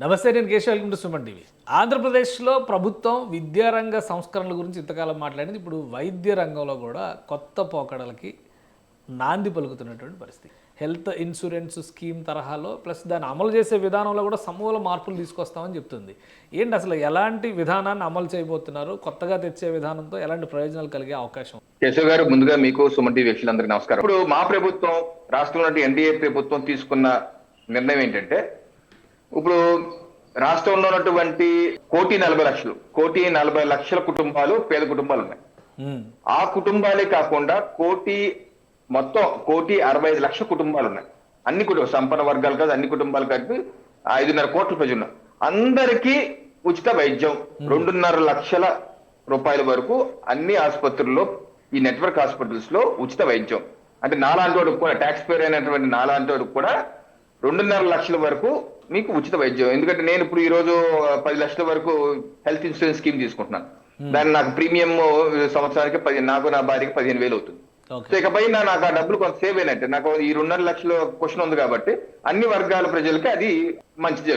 నమస్తే నేను Keshav. Welcome to Suman TV. ఆంధ్రప్రదేశ్లో ప్రభుత్వం విద్యారంగ సంస్కరణల గురించి ఇంతకాలం మాట్లాడింది. ఇప్పుడు వైద్య రంగంలో కూడా కొత్త పోకడలకి నాంది పలుకుతున్నటువంటి పరిస్థితి. హెల్త్ ఇన్సూరెన్స్ స్కీమ్ తరహాలో ప్లస్ దాన్ని అమలు చేసే విధానంలో కూడా సమూల మార్పులు తీసుకొస్తామని చెప్తుంది. ఏంటి అసలు ఎలాంటి విధానాన్ని అమలు చేయబోతున్నారు? కొత్తగా తెచ్చే విధానంతో ఎలాంటి ప్రయోజనాలు కలిగే అవకాశం? కేశవ్ గారు ముందుగా మీకు సుమన్ టీవీ వీక్షకులందరికీ నమస్కారం. ఇప్పుడు మా ప్రభుత్వం రాష్ట్రంలో ఎన్డీఏ ప్రభుత్వం తీసుకున్న నిర్ణయం ఏంటంటే ఇప్పుడు రాష్ట్రంలో ఉన్నటువంటి కోటి నలభై లక్షలు కోటి నలభై లక్షల కుటుంబాలు పేద కుటుంబాలు ఉన్నాయి. ఆ కుటుంబాలే కాకుండా కోటి మొత్తం కోటి అరవై ఐదు లక్షల కుటుంబాలు ఉన్నాయి. అన్ని కుటుంబ సంపన్న వర్గాలు కాదు అన్ని కుటుంబాలు కలిపి ఐదున్నర కోట్ల ప్రజలు ఉన్నారు. అందరికీ ఉచిత వైద్యం రెండున్నర లక్షల రూపాయల వరకు అన్ని ఆసుపత్రుల్లో ఈ నెట్వర్క్ హాస్పిటల్స్లో ఉచిత వైద్యం. అంటే నాలాంటి వాడికి కూడా ట్యాక్స్ పేర్ అయినటువంటి నాలాంటి వాడికి కూడా రెండున్నర లక్షల వరకు మీకు ఉచిత వైద్యం. ఎందుకంటే నేను ఇప్పుడు ఈ రోజు పది లక్షల వరకు హెల్త్ ఇన్సూరెన్స్ స్కీమ్ తీసుకుంటున్నాను. దాన్ని నాకు ప్రీమియం సంవత్సరానికి పది నాకు నా భార్యకి పదిహేను వేలు అవుతుంది. సో ఇకపై నాకు ఆ డబ్బులు కొంత సేవ్ అయినట్టే. నాకు ఈ రెండున్నర లక్షల క్వశ్చన్ ఉంది కాబట్టి అన్ని వర్గాల ప్రజలకి అది మంచి జరుగుతుంది